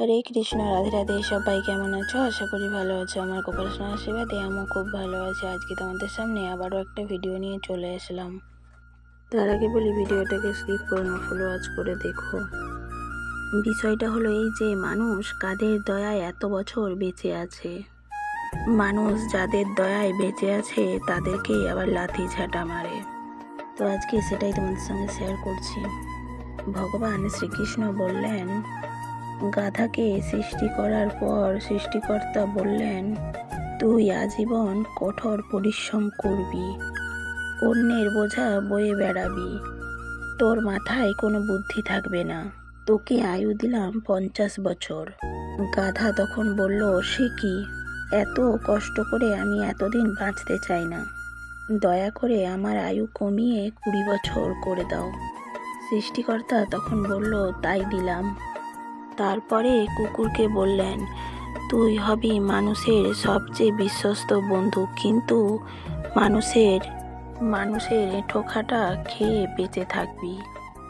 হরে কৃষ্ণ, রাধে রাধে, সবাই কেমন আছো? আশা করি ভালো আছো। আমার গোপালসোনার আশীর্বাদে আমিও খুব ভালো আছি। আজকে তোমাদের সামনে আবারও একটা ভিডিও নিয়ে চলে আসলাম। তার আগে বলি, ভিডিওটাকে স্কিপ করে না ফুল ওয়াচ করে দেখো। বিষয়টা হলো এই যে, মানুষ কাদের দয়ায় এত বছর বেঁচে আছে? মানুষ যাদের দয়ায় বেঁচে আছে, তাদেরকেই আবার লাথি ঝাঁটা মারে। তো আজকে সেটাই তোমাদের সঙ্গে শেয়ার করছি। ভগবান শ্রীকৃষ্ণ বললেন গাধাকে সৃষ্টি করার পর সৃষ্টিকর্তা বললেন, তুই আজীবন কঠোর পরিশ্রম করবি, অন্যের বোঝা বয়ে বেড়াবি, তোর মাথায় কোনো বুদ্ধি থাকবে না। তোকে আয়ু দিলাম পঞ্চাশ বছর। গাধা তখন বলল, সে কি? এত কষ্ট করে আমি এতদিন বাঁচতে চাই না। দয়া করে আমার আয়ু কমিয়ে কুড়ি বছর করে দাও। সৃষ্টিকর্তা তখন বলল, তাই দিলাম। তারপরে কুকুরকে বললেন, তুই হবি মানুষের সবচেয়ে বিশ্বস্ত বন্ধু। কিন্তু মানুষের মানুষের ঠোকাটা খেয়ে বেঁচে থাকবি।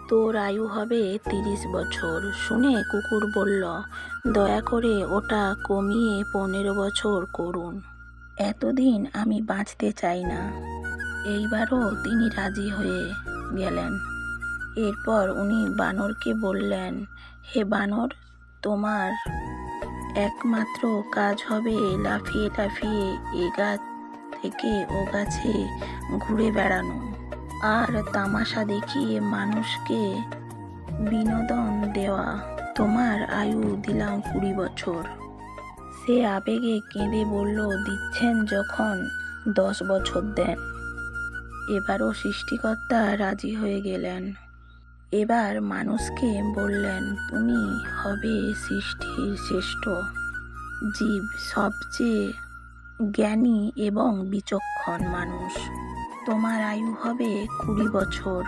তোর আয়ু হবে তিরিশ বছর। শুনে কুকুর বলল, দয়া করে ওটা কমিয়ে পনেরো বছর করুন। এতদিন আমি বাঁচতে চাই না। এইবারও তিনি রাজি হয়ে গেলেন। এরপর উনি বানরকে বললেন হে বানর, তোমার একমাত্র কাজ হবে লাফিয়ে লাফিয়ে এ গাছ থেকে ও গাছে ঘুরে বেড়ানো। আর তামাশা দেখিয়ে মানুষকে বিনোদন দেওয়া। তোমার আয়ু দিলাম কুড়ি বছর। সে আবেগে কেঁদে বলল, দিচ্ছেন যখন দশ বছর দেন। এবারও সৃষ্টিকর্তা রাজি হয়ে গেলেন। এবার মানুষকে বললেন, তুমি হবে সৃষ্টির শ্রেষ্ঠ। জীব সবচেয়ে জ্ঞানী এবং বিচক্ষণ মানুষ। তোমার আয়ু হবে কুড়ি বছর।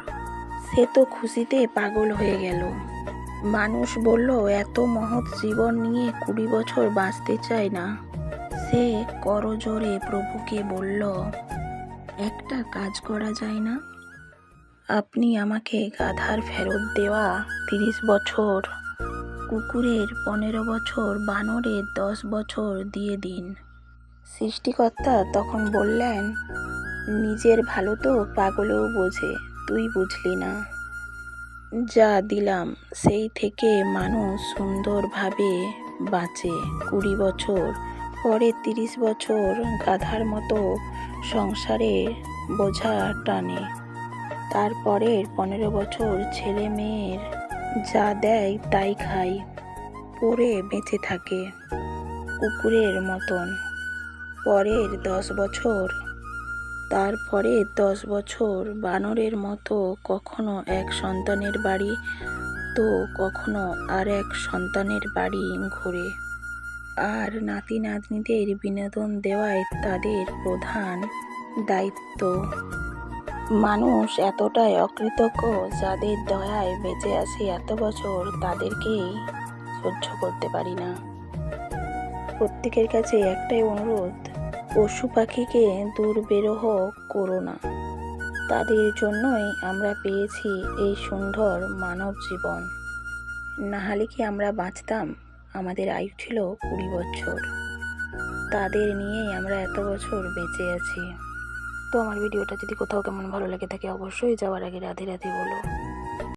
সে তো খুশিতে পাগল হয়ে গেল। মানুষ বলল, এত মহৎ জীবন নিয়ে কুড়ি বছর বাঁচতে চায় না। সে করজোরে প্রভুকে বলল, একটা কাজ করা যায় না? আপনি আমাকে গাধার ফেরত দেওয়া তিরিশ বছর, কুকুরের পনেরো বছর, বানরের দশ বছর দিয়ে দিন। সৃষ্টিকর্তা তখন বললেন, নিজের ভালো তো পাগলেও বোঝে, তুই বুঝলি না। যা দিলাম, সেই থেকে মানুষ সুন্দরভাবে বাঁচে। কুড়ি বছর, পরে তিরিশ বছর গাধার মতো সংসারে বোঝা টানে। তারপরের পনেরো বছর ছেলে মেয়ের যা দেয় তাই খাই, পরে বেঁচে থাকে কুকুরের মতন। পরের দশ বছর, তারপরে দশ বছর বানরের মতো কখনো এক সন্তানের বাড়ি, তো কখনো আর এক সন্তানের বাড়ি ঘোরে। আর নাতি নাতনিদের বিনোদন দেওয়ায় তাদের প্রধান দায়িত্ব। মানুষ এতটাই অকৃতজ্ঞ যাদের দয়ায় বেঁচে আছে এত বছর তাদেরকেই সহ্য করতে পারি না। প্রত্যেকের কাছে একটাই অনুরোধ, পশু পাখিকে দুর্বেরহ করো না। তাদের জন্যই আমরা পেয়েছি এই সুন্দর মানব জীবন। নাহলে কি আমরা বাঁচতাম? আমাদের আয়ু ছিল কুড়ি বছর। তাদের নিয়েই আমরা এত বছর বেঁচে আছি। তো আমার ভিডিওটা যদি কোথাও কেমন ভালো লেগে থাকে অবশ্যই যাওয়ার আগে রাধে রাধে বলো।